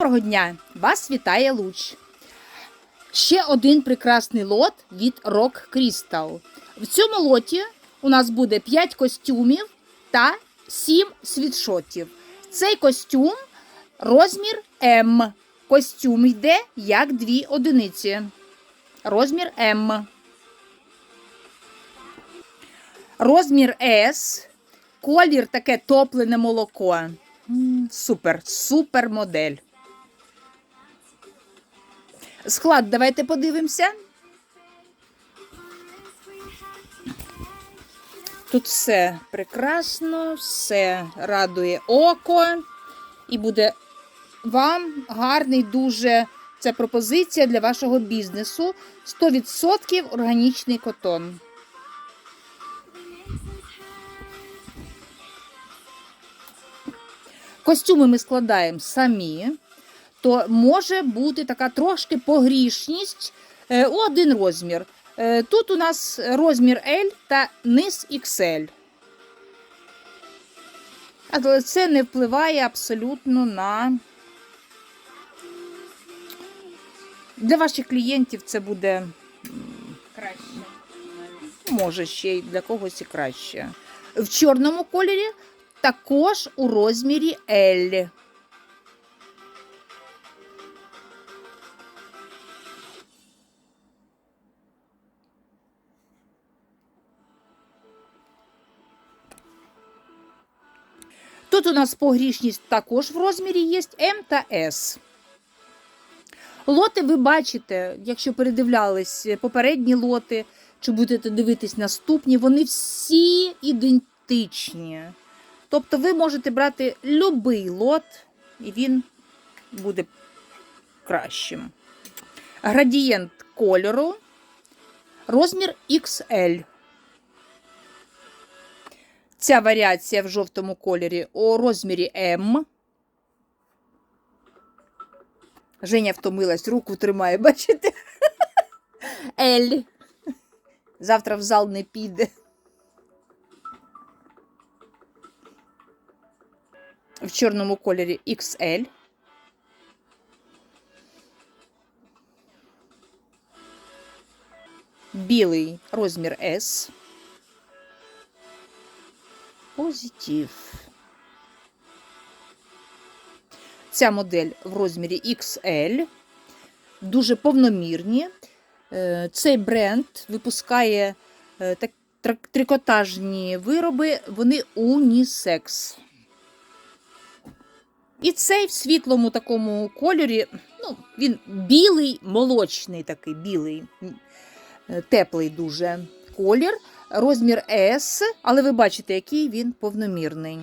Доброго дня! Вас вітає Луч. Ще один прекрасний лот від Rock Crystal. В цьому лоті у нас буде 5 костюмів та 7 світшотів. Цей костюм розмір М. Костюм йде як дві одиниці. Розмір М. Розмір С. Колір таке топлене молоко. Супер, супер модель. Склад, давайте подивимося. Тут все прекрасно, все радує око, і буде вам гарний дуже ця пропозиція для вашого бізнесу. 100% органічний котон. Костюми ми складаємо самі то може бути така трошки погрішність е, у один розмір. Е, Тут у нас розмір L та низ XL. Але це не впливає абсолютно на. Для ваших клієнтів це буде Краще. може ще й для когось і краще. В чорному кольорі також у розмірі L. Тут у нас погрішність також в розмірі є М та С. Лоти ви бачите, якщо передивлялись попередні лоти, чи будете дивитись наступні, вони всі ідентичні. Тобто ви можете брати будь-який лот, і він буде кращим. Градієнт кольору, розмір XL. Ця варіація в жовтому кольорі у розмірі М. Женя втомилась, руку тримає, бачите? Л. Завтра в зал не піде. В чорному кольорі XL. Білий розмір S. Позитив. Ця модель в розмірі XL. Дуже повномірні. Е, Цей бренд випускає е, трикотажні вироби, вони унісекс. І цей в світлому такому кольорі, ну, він білий, молочний такий, білий, е, теплий дуже колір. Розмір S, але ви бачите, який він повномірний.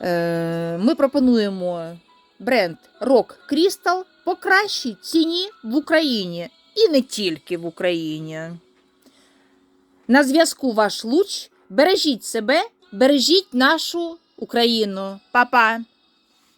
Е, Ми пропонуємо бренд Rock Crystal по кращій ціні в Україні і не тільки в Україні. На зв'язку ваш луч. Бережіть себе, бережіть нашу Україну. Па-па!